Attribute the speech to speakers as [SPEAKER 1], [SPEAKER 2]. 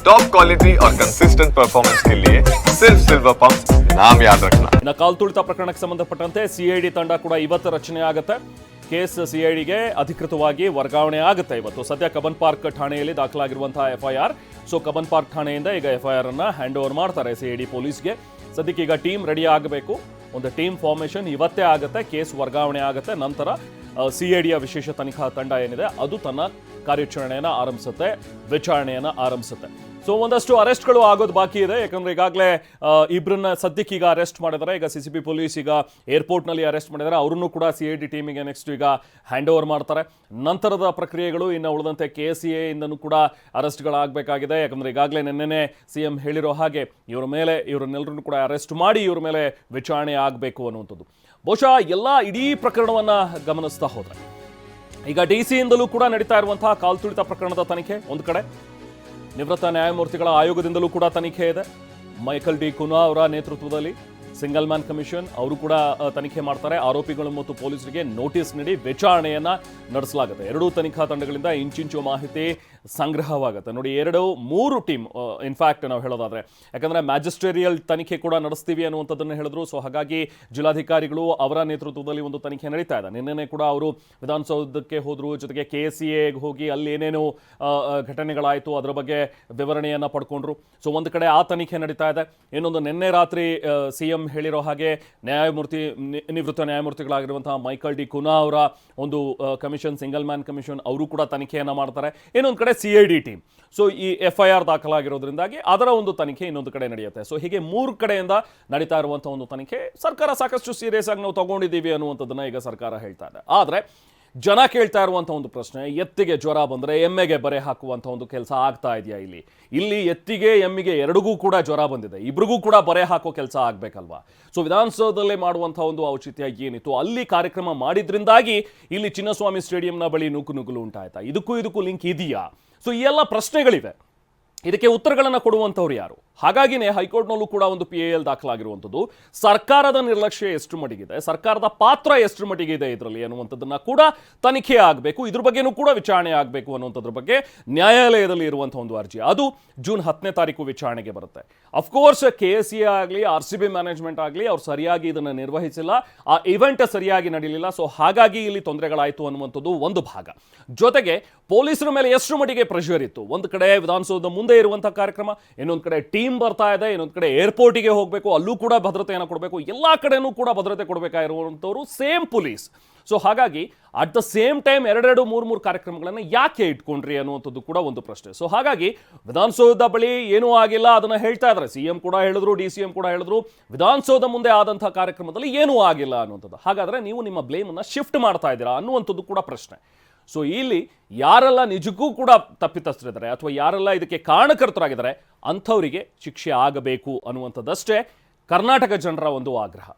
[SPEAKER 1] Top quality और consistent performance के लिए सिर्फ सिल्वर पंप नाम याद रखना
[SPEAKER 2] ಇನ್ನು ಕಾಲ್ ತುಳಿತ ಪ್ರಕರಣಕ್ಕೆ ಸಂಬಂಧಪಟ್ಟಂತೆ ಸಿಐಡಿ ತಂಡ ಕೂಡ ಇವತ್ತು ರಚನೆ ಆಗುತ್ತೆ ಕೇಸ್ ಸಿಐಡಿಗೆ ಅಧಿಕೃತವಾಗಿ ವರ್ಗಾವಣೆ ಆಗುತ್ತೆ ಇವತ್ತು ಸದ್ಯ ಕಬನ್ ಪಾರ್ಕ್ ಠಾಣೆಯಲ್ಲಿ ದಾಖಲಾಗಿರುವಂತಹ ಎಫ್ಐಆರ್ ಸೊ ಕಬನ್ ಪಾರ್ಕ್ ಠಾಣೆಯಿಂದ ಈಗ ಎಫ್ಐಆರ್ ಅನ್ನ ಹ್ಯಾಂಡ್ ಓವರ್ ಮಾಡ್ತಾರೆ ಸಿಐಡಿ ಪೊಲೀಸ್ಗೆ ಸದ್ಯಕ್ಕೆ ಈಗ ಟೀಮ್ ರೆಡಿ ಆಗಬೇಕು ಒಂದು ಟೀಮ್ ಫಾರ್ಮೇಷನ್ ಇವತ್ತೇ ಆಗುತ್ತೆ ಕೇಸ್ ವರ್ಗಾವಣೆ ಆಗುತ್ತೆ ನಂತರ ಸಿಐಡಿಯ ವಿಶೇಷ ತನಿಖಾ ತಂಡ ಏನಿದೆ ಅದು ತನ್ನ ಕಾರ್ಯಾಚರಣೆಯನ್ನು ಆರಂಭಿಸುತ್ತೆ ವಿಚಾರಣೆಯನ್ನು ಆರಂಭಿಸುತ್ತೆ ಸೊ, ಒಂದಷ್ಟು ಅರೆಸ್ಟ್ಗಳು ಆಗೋದು ಬಾಕಿ ಇದೆ. ಯಾಕಂದ್ರೆ ಈಗಾಗಲೇ ಇಬ್ಬರನ್ನ ಸದ್ಯಕ್ಕೆ ಈಗ ಅರೆಸ್ಟ್ ಮಾಡಿದ್ದಾರೆ. ಈಗ ಸಿ ಸಿ ಪೊಲೀಸ್ ಈಗ ಏರ್ಪೋರ್ಟ್ನಲ್ಲಿ ಅರೆಸ್ಟ್ ಮಾಡಿದ್ದಾರೆ. ಅವರನ್ನು ಕೂಡ ಸಿ ಐ ಡಿ ಟೀಮಿಗೆ ನೆಕ್ಸ್ಟ್ ಈಗ ಹ್ಯಾಂಡ್ ಓವರ್ ಮಾಡ್ತಾರೆ. ನಂತರದ ಪ್ರಕ್ರಿಯೆಗಳು ಇನ್ನು ಉಳಿದಂತೆ ಕೆ ಸಿ ಎಯಿಂದನೂ ಕೂಡ ಅರೆಸ್ಟ್ಗಳಾಗಬೇಕಾಗಿದೆ. ಯಾಕಂದ್ರೆ ಈಗಾಗಲೇ ನಿನ್ನೆನೆ ಸಿ ಎಂ ಹೇಳಿರೋ ಹಾಗೆ ಇವರ ಮೇಲೆ ಇವರನ್ನೆಲ್ಲರನ್ನು ಕೂಡ ಅರೆಸ್ಟ್ ಮಾಡಿ ಇವ್ರ ಮೇಲೆ ವಿಚಾರಣೆ ಆಗಬೇಕು ಅನ್ನುವಂಥದ್ದು. ಬಹುಶಃ ಎಲ್ಲ ಇಡೀ ಪ್ರಕರಣವನ್ನು ಗಮನಿಸ್ತಾ ಹೋದ್ರೆ. ಈಗ ಡಿ ಸಿಯಿಂದಲೂ ಕೂಡ ನಡೀತಾ ಇರುವಂತಹ ಕಾಲ್ತುಳಿತ ಪ್ರಕರಣದ ತನಿಖೆ ಒಂದು ಕಡೆ. ನಿವೃತ್ತ ನ್ಯಾಯಮೂರ್ತಿಗಳ ಆಯೋಗದಿಂದಲೂ ಕೂಡ ತನಿಖೆ ಇದೆ. ಮೈಕಲ್ ಡಿ ಕುನಾ ಅವರ ನೇತೃತ್ವದಲ್ಲಿ ಸಿಂಗಲ್ ಮ್ಯಾನ್ ಕಮಿಷನ್ ಅವರು ಕೂಡ ತನಿಖೆ ಮಾಡ್ತಾರೆ. ಆರೋಪಿಗಳು ಮತ್ತು ಪೊಲೀಸರಿಗೆ ನೋಟಿಸ್ ನೀಡಿ ವಿಚಾರಣೆಯನ್ನ ನಡೆಸಲಾಗುತ್ತೆ. ಎರಡೂ ತನಿಖಾ ತಂಡಗಳಿಂದ ಇಂಚಿಂಚು ಮಾಹಿತಿ ಸಂಗ್ರಹವಾಗುತ್ತೆ. ನೋಡಿ, ಎರಡು, ಮೂರು ಟೀಮ್ ಇನ್ಫ್ಯಾಕ್ಟ್ ನಾವು ಹೇಳೋದಾದ್ರೆ, ಯಾಕಂದ್ರೆ ಮ್ಯಾಜಿಸ್ಟ್ರೇರಿಯಲ್ ತನಿಖೆ ಕೂಡ ನಡೆಸ್ತೀವಿ ಅನ್ನುವಂಥದ್ದನ್ನು ಹೇಳಿದ್ರು. ಸೊ ಹಾಗಾಗಿ ಜಿಲ್ಲಾಧಿಕಾರಿಗಳು ಅವರ ನೇತೃತ್ವದಲ್ಲಿ ಒಂದು ತನಿಖೆ ನಡೀತಾ ಇದೆ. ನಿನ್ನೆ ಕೂಡ ಅವರು ವಿಧಾನಸೌಧಕ್ಕೆ ಹೋದ್ರು. ಜೊತೆಗೆ ಕೆ ಸಿ ಎಗೆ ಹೋಗಿ ಅಲ್ಲಿ ಏನೇನು ಘಟನೆಗಳಾಯಿತು. ಅದರ ಬಗ್ಗೆ ವಿವರಣೆಯನ್ನು ಪಡ್ಕೊಂಡ್ರು. ಸೊ ಒಂದು ಕಡೆ ಆ ತನಿಖೆ ನಡೀತಾ ಇದೆ. ಇನ್ನೊಂದು, ನಿನ್ನೆ ರಾತ್ರಿ ಸಿ ಎಂ ಹೇಳಿರೋ ಹಾಗೆ ನ್ಯಾಯಮೂರ್ತಿ ನಿವೃತ್ತ ನ್ಯಾಯಮೂರ್ತಿಗಳಾಗಿರುವಂತಹ ಮೈಕಲ್ ಡಿ ಕುನಾ ಅವರ ಒಂದು ಕಮಿಷನ್, ಸಿಂಗಲ್ ಮ್ಯಾನ್ ಕಮಿಷನ್, ಅವರು ಕೂಡ ತನಿಖೆಯನ್ನು ಮಾಡ್ತಾರೆ. ಇನ್ನೊಂದು ಕಡೆ C I D team. So, ಈ ಎಫ್ ಐ ಆರ್ ದಾಖಲಾಗಿರೋದ್ರಿಂದಾಗಿ ಅದರ ಒಂದು ತನಿಖೆ ಇನ್ನೊಂದು ಕಡೆ ನಡೆಯುತ್ತೆ. ಸೊ, ಹೀಗೆ ಮೂರು ಕಡೆಯಿಂದ ನಡೀತಾ ಇರುವಂತಹ ಒಂದು ತನಿಖೆ ಸರ್ಕಾರ ಸಾಕಷ್ಟು ಸೀರಿಯಸ್ ಆಗಿ ನಾವು ತಗೊಂಡಿದ್ದೀವಿ ಅನ್ನುವಂಥದ್ದನ್ನ ಈಗ ಸರ್ಕಾರ ಹೇಳ್ತಾ ಇದೆ. ಆದ್ರೆ ಜನ ಕೇಳ್ತಾ ಇರುವಂಥ ಒಂದು ಪ್ರಶ್ನೆ, ಎತ್ತಿಗೆ ಜ್ವರ ಬಂದರೆ ಎಮ್ಮೆಗೆ ಬರೆ ಹಾಕುವಂಥ ಒಂದು ಕೆಲಸ ಆಗ್ತಾ ಇದೆಯಾ ಇಲ್ಲಿ? ಇಲ್ಲಿ ಎತ್ತಿಗೆ, ಎಮ್ಮಿಗೆ ಎರಡಿಗೂ ಕೂಡ ಜ್ವರ ಬಂದಿದೆ. ಇಬ್ರಿಗೂ ಕೂಡ ಬರೆ ಹಾಕೋ ಕೆಲಸ ಆಗಬೇಕಲ್ವಾ? ಸೊ ವಿಧಾನಸೌಧದಲ್ಲೇ ಮಾಡುವಂಥ ಒಂದು ಔಚಿತ್ಯ ಏನಿತ್ತು? ಅಲ್ಲಿ ಕಾರ್ಯಕ್ರಮ ಮಾಡಿದ್ರಿಂದಾಗಿ ಇಲ್ಲಿ ಚಿನ್ನಸ್ವಾಮಿ ಸ್ಟೇಡಿಯಂನ ಬಳಿ ನೂಕು ನುಗ್ಗಲು ಉಂಟಾಯ್ತಾ? ಇದಕ್ಕೂ ಇದಕ್ಕೂ ಲಿಂಕ್ ಇದೆಯಾ? ಸೊ ಈ ಎಲ್ಲ ಪ್ರಶ್ನೆಗಳಿವೆ. ಇದಕ್ಕೆ ಉತ್ತರಗಳನ್ನು ಕೊಡುವಂಥವ್ರು ಯಾರು? ಹಾಗಾಗಿನೇ ಹೈಕೋರ್ಟ್ನಲ್ಲೂ ಕೂಡ ಒಂದು ಪಿ ಎಲ್ ದಾಖಲಾಗಿರುವಂಥದ್ದು. ಸರ್ಕಾರದ ನಿರ್ಲಕ್ಷ್ಯ ಎಷ್ಟು ಮಟ್ಟಿಗಿದೆ? ಸರ್ಕಾರದ ಪಾತ್ರ ಎಷ್ಟು ಮಟ್ಟಿಗಿದೆ ಇದರಲ್ಲಿ ಅನ್ನುವಂಥದ್ದನ್ನ ಕೂಡ ತನಿಖೆ ಆಗಬೇಕು. ಇದ್ರ ಬಗ್ಗೆನೂ ಕೂಡ ವಿಚಾರಣೆ ಆಗಬೇಕು ಅನ್ನುವಂಥದ್ರ ಬಗ್ಗೆ ನ್ಯಾಯಾಲಯದಲ್ಲಿ ಇರುವಂಥ ಒಂದು ಅರ್ಜಿ. ಅದು ಜೂನ್ ಹತ್ತನೇ ತಾರೀಕು ವಿಚಾರಣೆಗೆ ಬರುತ್ತೆ. Of course K S C ಆಗಲಿ ಆರ್ ಸಿ ಬಿ ಮ್ಯಾನೇಜ್ಮೆಂಟ್ ಆಗಲಿ, ಅವ್ರು ಸರಿಯಾಗಿ ಇದನ್ನು ನಿರ್ವಹಿಸಿಲ್ಲ. ಆ ಇವೆಂಟ್ ಸರಿಯಾಗಿ ನಡೀಲಿಲ್ಲ. ಸೊ ಹಾಗಾಗಿ ಇಲ್ಲಿ ತೊಂದರೆಗಳಾಯಿತು ಅನ್ನುವಂಥದ್ದು ಒಂದು ಭಾಗ. ಜೊತೆಗೆ ಪೊಲೀಸರ ಮೇಲೆ ಎಷ್ಟು ಮಟ್ಟಿಗೆ ಪ್ರೆಷರ್ ಇತ್ತು? ಒಂದು ಕಡೆ ವಿಧಾನಸೌಧದ ಮುಂದೆ ಇರುವಂಥ ಕಾರ್ಯಕ್ರಮ, ಇನ್ನೊಂದು ಕಡೆ ಟೀಮ್ ಬರ್ತಾ ಇದೆ, ಇನ್ನೊಂದು ಕಡೆ ಏರ್ಪೋರ್ಟಿಗೆ ಹೋಗಬೇಕು, ಅಲ್ಲೂ ಕೂಡ ಭದ್ರತೆಯನ್ನು ಕೊಡಬೇಕು, ಎಲ್ಲ ಕಡೆನೂ ಕೂಡ ಭದ್ರತೆ ಕೊಡಬೇಕಾಗಿರುವಂಥವ್ರು ಸೇಮ್ ಪೊಲೀಸ್. ಸೊ ಹಾಗಾಗಿ ಅಟ್ ದ ಸೇಮ್ ಟೈಮ್ ಎರಡೆರಡು, ಮೂರು ಮೂರು ಕಾರ್ಯಕ್ರಮಗಳನ್ನು ಯಾಕೆ ಇಟ್ಕೊಂಡ್ರಿ ಅನ್ನುವಂಥದ್ದು ಕೂಡ ಒಂದು ಪ್ರಶ್ನೆ. ಸೊ ಹಾಗಾಗಿ ವಿಧಾನಸೌಧದ ಬಳಿ ಏನೂ ಆಗಿಲ್ಲ, ಅದನ್ನು ಹೇಳ್ತಾ ಇದ್ದಾರೆ. ಸಿ ಎಂ ಕೂಡ ಹೇಳಿದ್ರು, ಡಿ ಸಿ ಎಂ ಕೂಡ ಹೇಳಿದ್ರು, ವಿಧಾನಸೌಧ ಮುಂದೆ ಆದಂಥ ಕಾರ್ಯಕ್ರಮದಲ್ಲಿ ಏನೂ ಆಗಿಲ್ಲ ಅನ್ನುವಂಥದ್ದು. ಹಾಗಾದರೆ ನೀವು ನಿಮ್ಮ ಬ್ಲೇಮನ್ನು ಶಿಫ್ಟ್ ಮಾಡ್ತಾ ಇದ್ದೀರಾ ಅನ್ನುವಂಥದ್ದು ಕೂಡ ಪ್ರಶ್ನೆ. ಸೊ ಇಲ್ಲಿ ಯಾರೆಲ್ಲ ನಿಜಕ್ಕೂ ಕೂಡ ತಪ್ಪಿತಸ್ಥರಿದ್ದಾರೆ ಅಥವಾ ಯಾರೆಲ್ಲ ಇದಕ್ಕೆ ಕಾರಣಕರ್ತರಾಗಿದ್ದಾರೆ, ಅಂಥವರಿಗೆ ಶಿಕ್ಷೆ ಆಗಬೇಕು ಅನ್ನುವಂಥದ್ದಷ್ಟೇ ಕರ್ನಾಟಕ ಜನರ ಒಂದು ಆಗ್ರಹ.